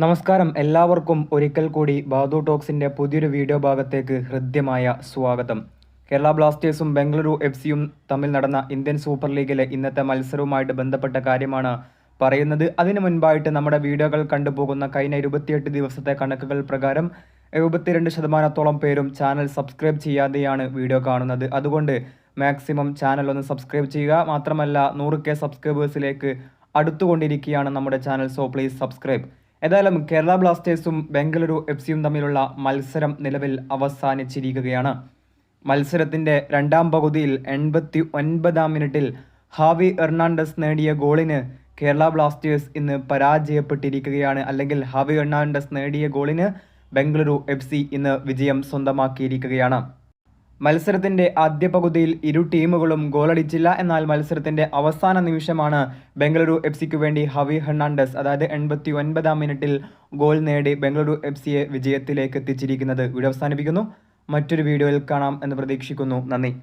നമസ്കാരം. എല്ലാവർക്കും ഒരിക്കൽ കൂടി ബാദു ടോക്സിന്റെ പുതിയൊരു വീഡിയോ ഭാഗത്തേക്ക് ഹൃദ്യമായ സ്വാഗതം. കേരള ബ്ലാസ്റ്റേഴ്സും ബംഗളൂരു എഫ് സിയും തമ്മിൽ നടന്ന ഇന്ത്യൻ സൂപ്പർ ലീഗിലെ ഇന്നത്തെ മത്സരവുമായിട്ട് ബന്ധപ്പെട്ട കാര്യമാണ് പറയുന്നത്. അതിനു മുൻപായിട്ട് നമ്മുടെ വീഡിയോകൾ കണ്ടുപോകുന്ന കഴിഞ്ഞ ഇരുപത്തിയെട്ട് ദിവസത്തെ കണക്കുകൾ പ്രകാരം എഴുപത്തിരണ്ട് ശതമാനത്തോളം പേരും ചാനൽ സബ്സ്ക്രൈബ് ചെയ്യാതെയാണ് വീഡിയോ കാണുന്നത്. അതുകൊണ്ട് മാക്സിമം ചാനൽ ഒന്ന് സബ്സ്ക്രൈബ് ചെയ്യുക. മാത്രമല്ല നൂറ് കെ സബ്സ്ക്രൈബേഴ്സിലേക്ക് അടുത്തുകൊണ്ടിരിക്കുകയാണ് നമ്മുടെ ചാനൽ. So please subscribe. ഏതായാലും കേരള ബ്ലാസ്റ്റേഴ്സും ബംഗളൂരു എഫ് സിയും തമ്മിലുള്ള മത്സരം നിലവിൽ അവസാനിച്ചിരിക്കുകയാണ്. മത്സരത്തിന്റെ രണ്ടാം പകുതിയിൽ എൺപത്തി ഒൻപതാം മിനിറ്റിൽ ഹാവി എർണാണ്ടസ് നേടിയ ഗോളിന് കേരള ബ്ലാസ്റ്റേഴ്സ് ഇന്ന് പരാജയപ്പെട്ടിരിക്കുകയാണ്. അല്ലെങ്കിൽ ഹാവി എർണാണ്ടസ് നേടിയ ഗോളിന് ബംഗളൂരു എഫ് ഇന്ന് വിജയം സ്വന്തമാക്കിയിരിക്കുകയാണ്. മത്സരത്തിന്റെ ആദ്യ പകുതിയിൽ ഇരു ടീമുകളും ഗോളടിച്ചില്ല. എന്നാൽ മത്സരത്തിന്റെ അവസാന നിമിഷമാണ് ബംഗളൂരു എഫ് സിക്ക് വേണ്ടി ഹവി ഹെർണാണ്ടസ് അതായത് എൺപത്തി ഒൻപതാം മിനിറ്റിൽ ഗോൾ നേടി ബംഗളൂരു എഫ് സിയെ വിജയത്തിലേക്ക് എത്തിച്ചിരിക്കുന്നത്. വീഡിയോ അവസാനിപ്പിക്കുന്നു. മറ്റൊരു വീഡിയോയിൽ കാണാം എന്ന് പ്രതീക്ഷിക്കുന്നു. നന്ദി.